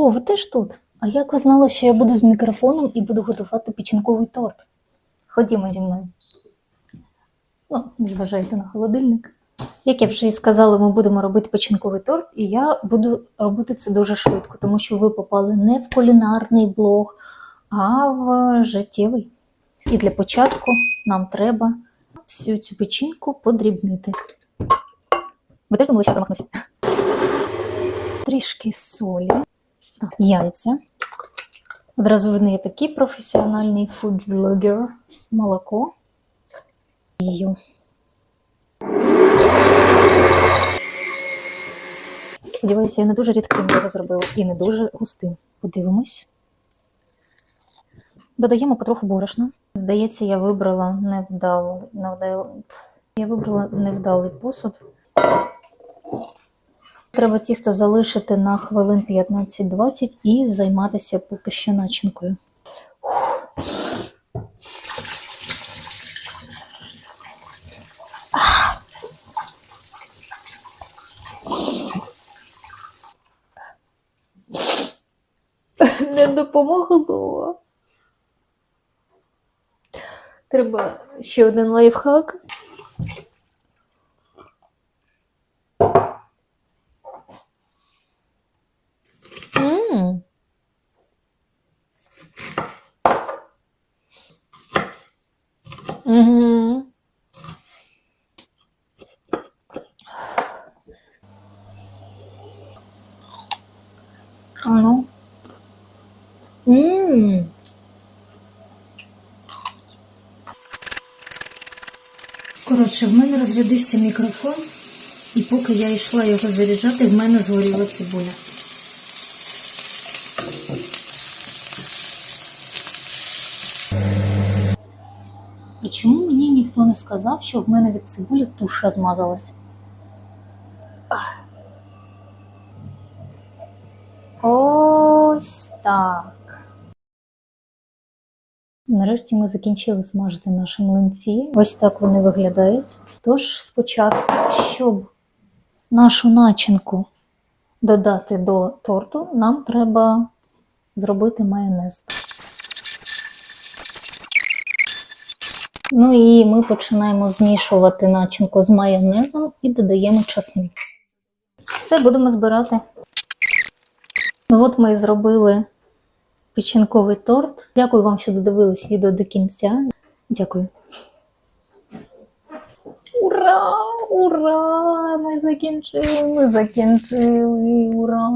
О, ви теж тут. А як ви знали, що я буду з мікрофоном і буду готувати печінковий торт? Ходімо зі мною. Ну, не зважайте на холодильник. Як я вже і сказала, ми будемо робити печінковий торт, і я буду робити це дуже швидко, тому що ви попали не в кулінарний блог, а в життєвий. І для початку нам треба всю цю печінку подрібнити. Ви теж думали, що промахнуся? Трішки солі, яйця. Одразу видно, я такий професіональний фудблогер. Молоко. Їю. Сподіваюся, я не дуже рідким його зробила і не дуже густим. Подивимось. Додаємо потроху борошна. Здається, я вибрала невдалий, невдалий, я вибрала невдалий посуд. Треба тісто залишити на хвилин 15-20 і займатися поки що начинкою. Не допомогло. Треба ще один лайфхак. А ну. М. Коротше, в мене розрядився мікрофон, і поки я йшла його заряджати, в мене згоріла цибуля. І чому мені ніхто не сказав, що в мене від цибулі туш розмазалась? Ось так. Нарешті ми закінчили смажити наші млинці. Ось так вони виглядають. Тож спочатку, щоб нашу начинку додати до торту, нам треба зробити майонез. Ну і ми починаємо змішувати начинку з майонезом і додаємо часник. Все будемо збирати. Ну от ми і зробили печінковий торт. Дякую вам, що додивились відео до кінця. Дякую. Ура! Ура! Ми закінчили! Ми закінчили! Ура!